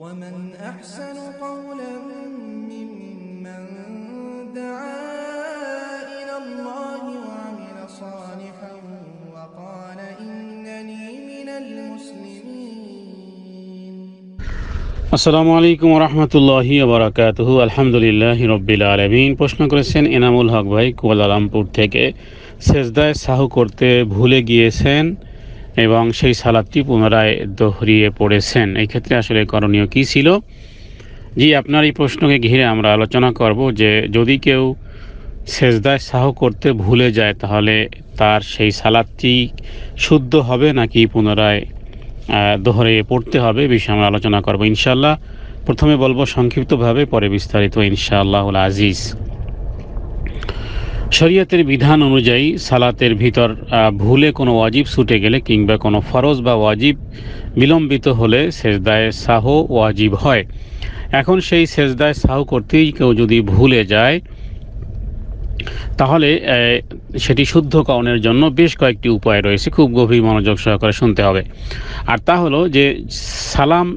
ومن أحسن قولا ممن دعا إلى الله وعمل صالحا وقال إنني من المسلمين আসসালামু আলাইকুম রহমতুল্লাহি বারাকাতুহ আলহামদুলিল্লাহ রব্বিল আলমিন প্রশ্ন করেছেন এনামুল হক ভাই কুয়ালালামপুর থেকে সেজদায় সাহু করতে ভুলে গিয়েছেন এবং সেই সালাদটি পুনরায় দোহরিয়ে পড়েছেন। এই ক্ষেত্রে আসলে করণীয় কী ছিল? জি, আপনার এই প্রশ্নকে ঘিরে আমরা আলোচনা করব যে যদি কেউ সেজদায় সাহ করতে ভুলে যায়, তাহলে তার সেই সালাদটি শুদ্ধ হবে নাকি পুনরায় দোহরে পড়তে হবে বিষয়ে আমরা আলোচনা করব ইনশাল্লাহ প্রথমে বলব সংক্ষিপ্তভাবে, পরে বিস্তারিত ইনশাআল্লাহ আজিজ। শরীয়তের বিধান অনুযায়ী সালাতের ভিতর ভুলে কোনো ওয়াজিব ছুটে গেলে কিংবা কোনো ফরজ বা ওয়াজিব বিলম্বিত হলে সেজদায় সাহ ওয়াজিব হয়। এখন সেই সেজদায় সাহ করতেই কেউ যদি ভুলে যায়, তাহলে সেটি শুদ্ধকরণের জন্য বেশ কয়েকটি উপায় রয়েছে। খুব গভীর মনোযোগ সহকারে শুনতে হবে। আর তা হলো যে, সালাম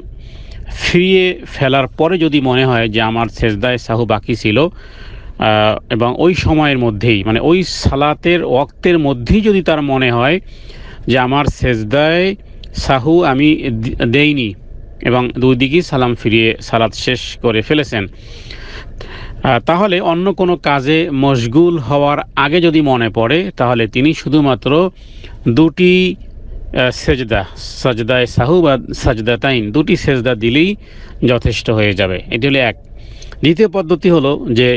ফিরিয়ে ফেলার পরে যদি মনে হয় যে আমার সেজদায় সাহু বাকি ছিল এবং ওই সময়ের মধ্যেই মানে ওই সালাতের ওয়াক্তের মধ্যেই যদি তার মনে হয় যে আমার সেজদায় সাহু আমি দেইনি এবং দুই দিকেই সালাম ফিরিয়ে সালাত শেষ করে ফেলেছেন তাহলে অন্য কোনো কাজে মশগুল হওয়ার আগে যদি মনে পড়ে, তাহলে তিনি শুধুমাত্র দুটি সেজদা, সাজদায় সাহু বা সাজদা তাইন দুটি সেজদা দিলেই যথেষ্ট হয়ে যাবে। এটি হলো এক। দ্বিতীয় পদ্ধতি হলো যে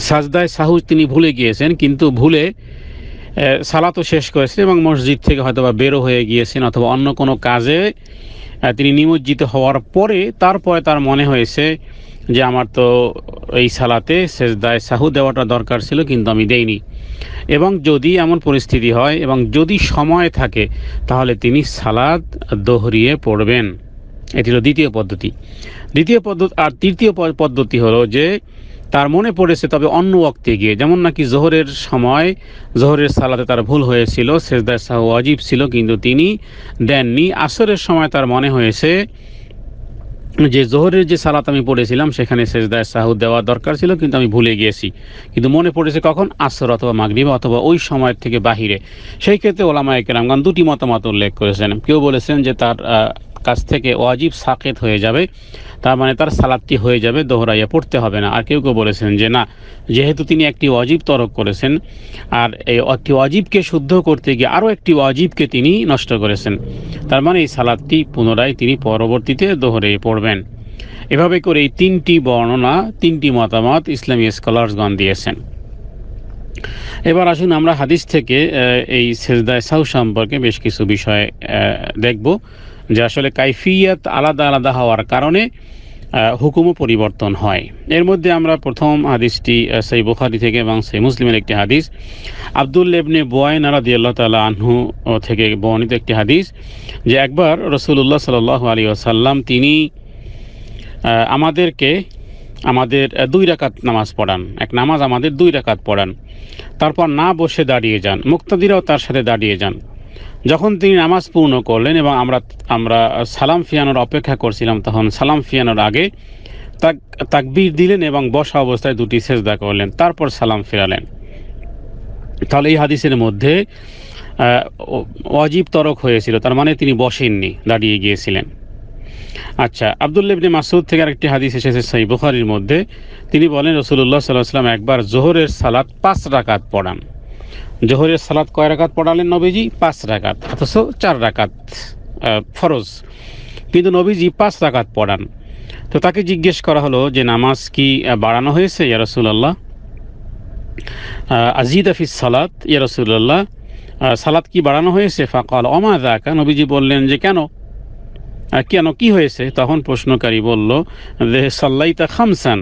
সাজদায় সাহু তিনি ভুলে গিয়েছেন কিন্তু ভুলে আহ, সালাতও শেষ করেছেন এবং মসজিদ থেকে হয়তো বা বেরো হয়ে গিয়েছেন অথবা অন্য কোনো কাজে তিনি নিমজ্জিত হওয়ার পরে তারপরে তার মনে হয়েছে যে আমার তো এই সালাতে সেজদায় সাহু দেওয়াটা দরকার ছিল কিন্তু আমি দেইনি। এবং যদি এমন পরিস্থিতি হয় এবং যদি সময় থাকে তাহলে তিনি সালাদ দোহরিয়ে পড়বেন। এটি হলো দ্বিতীয় পদ্ধতি। দ্বিতীয় পদ্ধতি আর তৃতীয় পদ্ধতি হলো যে তার মনে পড়েছে তবে অন্য ওক্তে গিয়ে। যেমন নাকি জোহরের সময়, জোহরের সালাতে তার ভুল হয়েছিল, সেজদায় সাহু অজীব ছিল, কিন্তু তিনি দেননি। আসরের সময় তার মনে হয়েছে যে জোহরের যে সালাত আমি পড়েছিলাম, সেখানে সেজদায় সাহু দেওয়া দরকার ছিল, কিন্তু আমি ভুলে গিয়েছি। কিন্তু মনে পড়েছে কখন? আসর অথবা মাগরিব অথবা ওই সময় থেকে বাহিরে। সেই ক্ষেত্রে ওলামা একরামগান দুটি মতামত উল্লেখ করেছেন। কেউ বলেছেন যে তার কাছ থেকে ওয়াজিব সাকেত হয়ে যাবে, তার মানে তার সালাদটি হয়ে যাবে দোহরাইয়া পড়তে হবে না। আর কেউ কেউ বলেছেন যে না, যেহেতু তিনি একটি অজীব তরক করেছেন, আর এই একটি ওয়াজিবকে শুদ্ধ করতে গিয়ে আরও একটি ওয়াজিবকে তিনি নষ্ট করেছেন, তার মানে এই সালাদটি পুনরায় তিনি পরবর্তীতে দোহরে পড়বেন। এভাবে করে এই তিনটি বর্ণনা, তিনটি মতামত ইসলামী স্কলার্সগণ দিয়েছেন। এবার আসুন আমরা হাদিস থেকে এই সেজদায় সাউ সম্পর্কে বেশ কিছু বিষয় দেখব। যে আসলে কাইফিয়াত আলাদা আলাদা হওয়ার কারণে হুকুমও পরিবর্তন হয়। এর মধ্যে আমরা প্রথম হাদিসটি সেই বুখারি থেকে এবং সেই মুসলিমের একটি হাদিস, আব্দুল লেবনে বোয়াইন আলাদি আল্লাহ তালা আনহু থেকে বর্ণিত একটি হাদিস, যে একবার রসুল্লাহ সাল আলী আসাল্লাম তিনি আমাদেরকে আমাদের দুই রাকাত নামাজ পড়ান। এক নামাজ আমাদের দুই রাকাত পড়ান। তারপর না বসে দাঁড়িয়ে যান। মুক্তাদিরাও তার সাথে দাঁড়িয়ে যান। যখন তিনি নামাজ পূর্ণ করলেন এবং আমরা আমরা সালাম ফিয়ানোর অপেক্ষা করছিলাম, তখন সালাম ফিয়ানোর আগে তাক, তাকবির দিলেন এবং বসা অবস্থায় দুটি সেজদা করলেন, তারপর সালাম ফেরালেন। তাহলে এই হাদিসের মধ্যে অজীব তরক হয়েছিল, তার মানে তিনি বসেননি, দাঁড়িয়ে গিয়েছিলেন। আচ্ছা আবদুল্লাবনে মাসুদ থেকে আরেকটি হাদিস এসেছে সেই বুখারির মধ্যে, তিনি বলেন রসুল্লাহ সাল্লাহ সাল্লাম একবার জোহরের সালাত পাঁচ রাকাত পড়ান। জোহরের সালাত কয় রাকাত পড়ালেন নবীজি? পাঁচ রাকাত, অথচ চার রাকাত ফরজ। কিন্তু নবীজি পাঁচ রাকাত পড়ান। তো তাকে জিজ্ঞেস করা হলো যে, নামাজ কি বাড়ানো হয়েছে? ইয়া রসুল্লাহ আজিদ আফিস সালাত, ইয়া রসুল্লাহ সালাত কি বাড়ানো হয়েছে? ফাকাল, অমা দাকা নবীজি বললেন যে, কেন? কেন? কি হয়েছে? তখন প্রশ্নকারী বলল যে, সাল্লাইতা খামসান।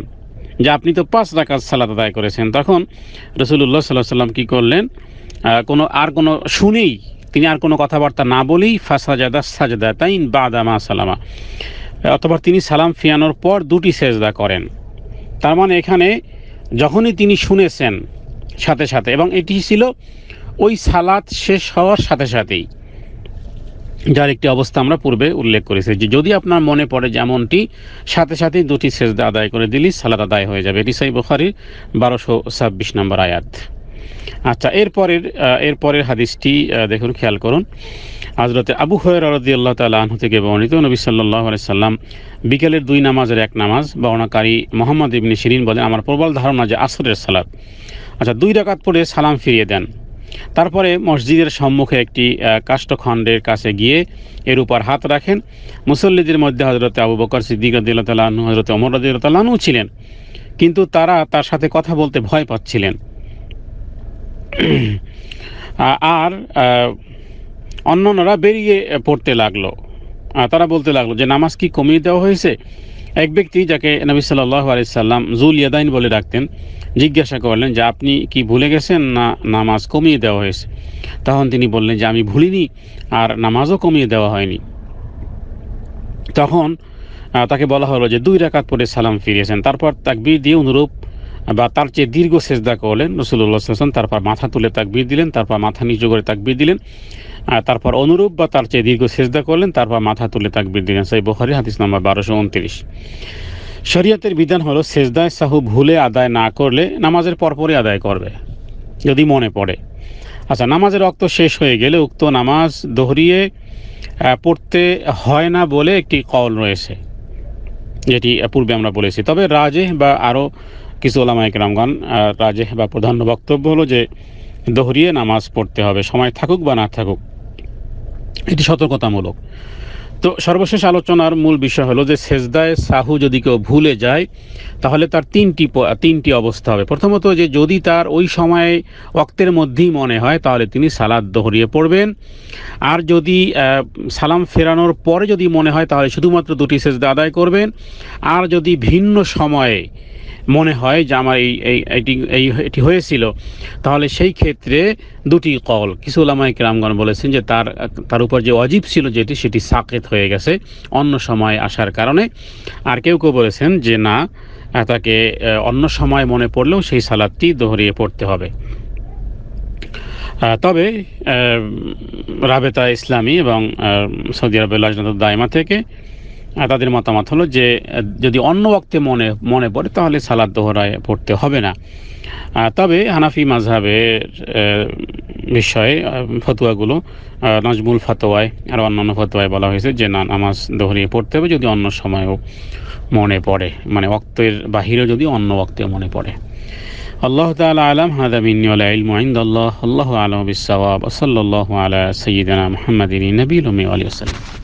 যে আপনি তো পাঁচ রাকাত সালাত আদায় করেছেন। তখন রসুল্লাহ সাল্লাহ সাল্লাম কি করলেন? কোনো আর কোনো শুনেই তিনি আর কোনো কথাবার্তা না বলেই ফাসাজাদা সাজদা তাইন বাদা মা সালামা। অথবা তিনি সালাম ফিয়ানোর পর দুটি সেজদা করেন। তার মানে এখানে যখনই তিনি শুনেছেন সাথে সাথে, এবং এটি ছিল ওই সালাত শেষ হওয়ার সাথে সাথেই। যার একটি অবস্থা আমরা পূর্বে উল্লেখ করেছি। যে যদি আপনার মনে পড়ে যেমনটি, সাথে সাথে দুটি সেজদা আদায় করে দিলি, সালাত আদায় হয়ে যাবে। এটি সাই বুখারির বারোশো ছাব্বিশ নম্বর আয়াত। আচ্ছা এরপরের এরপরের হাদিসটি দেখুন খেয়াল করুন। হজরতে আবু হয়ের রদি আল্লাহ তালা আনহু থেকে বর্ণিত নবী সাল্লাহ সাল্লাম বিকেলের দুই নামাজের এক নামাজ বর্ণাকারী মোহাম্মদ ইবনি শিরিন বলেন আমার প্রবল ধারণা যে আসরের সালাদ আচ্ছা দুই রাকাত পরে সালাম ফিরিয়ে দেন। তারপরে মসজিদের সম্মুখে একটি আহ, কাষ্ঠখণ্ডের কাছে গিয়ে এর উপর হাত রাখেন। মুসল্লিদের মধ্যে হজরতে আবু বকর সিদ্দিক রদিল্লা তাল্লাহ হজরত অমর রদিল্লা তাল্লাহও ছিলেন। কিন্তু তারা তার সাথে কথা বলতে ভয় পাচ্ছিলেন। আর অন্যান্যরা বেরিয়ে পড়তে লাগল। তারা বলতে লাগল যে, নামাজ কি কমিয়ে দেওয়া হয়েছে? এক ব্যক্তি যাকে নবী সাল্লাহ আলাইসাল্লাম জুল ইয়াদাইন বলে ডাকতেন, জিজ্ঞাসা করলেন যে, আপনি কি ভুলে গেছেন না নামাজ কমিয়ে দেওয়া হয়েছে? তখন তিনি বললেন যে, আমি ভুলিনি আর নামাজও কমিয়ে দেওয়া হয়নি। তখন তাকে বলা হলো যে, দুই রাকাত পরে সালাম ফিরিয়েছেন। তারপর তাকবীর দিয়ে অনুরূপ বা তার চেয়ে দীর্ঘ সেজদা করলেন রসুল্লাহ হাসান তারপর মাথা তুলে তাকবীর দিলেন, তারপর মাথা নিচু করে তাকবীর দিলেন তারপর অনুরূপ বা তার চেয়ে দীর্ঘ সেজদা করলেন, তারপর মাথা তুলে তাকবীর দিলেন। সেই বখারি, হাদিস নাম্বার বারোশো উনত্রিশ। শরিয়াতের বিধান হলো সেজদায় সাহু ভুলে আদায় না করলে নামাজের পরপরই আদায় করবে, যদি মনে পড়ে। আচ্ছা নামাজের রক্ত শেষ হয়ে গেলে উক্ত নামাজ দোহরিয়ে পড়তে হয় না বলে একটি কল রয়েছে, যেটি পূর্বে আমরা বলেছি। তবে রাজে বা আরও কিছু ওলামায়ক রামগান রাজে বা প্রধান বক্তব্য হলো যে, দোহরিয়ে নামাজ পড়তে হবে, সময় থাকুক বা না থাকুক, এটি সতর্কতামূলক। তো সর্বশেষ আলোচনার মূল বিষয় হলো যে, সেজদায় সাহু যদি কেউ ভুলে যায়, তাহলে তার তিনটি তিনটি অবস্থা হবে। প্রথমত যে, যদি তার ওই সময়ে অক্তের মধ্যেই মনে হয়, তাহলে তিনি সালাদ দোহরিয়ে পড়বেন। আর যদি সালাম ফেরানোর পরে যদি মনে হয়, তাহলে শুধুমাত্র দুটি সেজদা আদায় করবেন। আর যদি ভিন্ন সময়ে মনে হয় যে আমার এই এই, এটি এই, এটি হয়েছিল। তাহলে সেই ক্ষেত্রে দুটি কল কিছু ওলামাই রামগণ বলেছেন যে তার তার উপর যে অজীব ছিল যেটি, সেটি সাকেত হয়ে গেছে অন্য সময় আসার কারণে। আর কেউ কেউ বলেছেন যে না, তাকে অন্য সময় মনে পড়লেও সেই সালাদটি দোহরিয়ে পড়তে হবে। তবে রাবেতা ইসলামী এবং সৌদি আরবের লাজনাত দায়মা থেকে তাদের মতামত হলো যে, যদি অন্য বক্তে মনে মনে পড়ে, তাহলে সালাদ দোহরায় পড়তে হবে না। তবে হানাফি মাঝহাবের বিষয়ে ফতোয়াগুলো নজমুল ফতোয়ায় আর অন্যান্য ফতোয়ায় বলা হয়েছে যে, না, নামাজ দোহরিয়ে পড়তে হবে যদি অন্য সময়ও মনে পড়ে। মানে ওক্তের বাহিরে যদি অন্য ওক্তে মনে পড়ে। আল্লাহ তাআলা আলাম, হাদা মিন্নি ইলমু ইনদাল্লাহ। আল্লাহু আলাম বিস সাওয়াব সাল্লাল্লাহু আলা সাইয়্যিদিনা মুহাম্মাদিন ওয়া আলিহি ওয়াসাল্লাম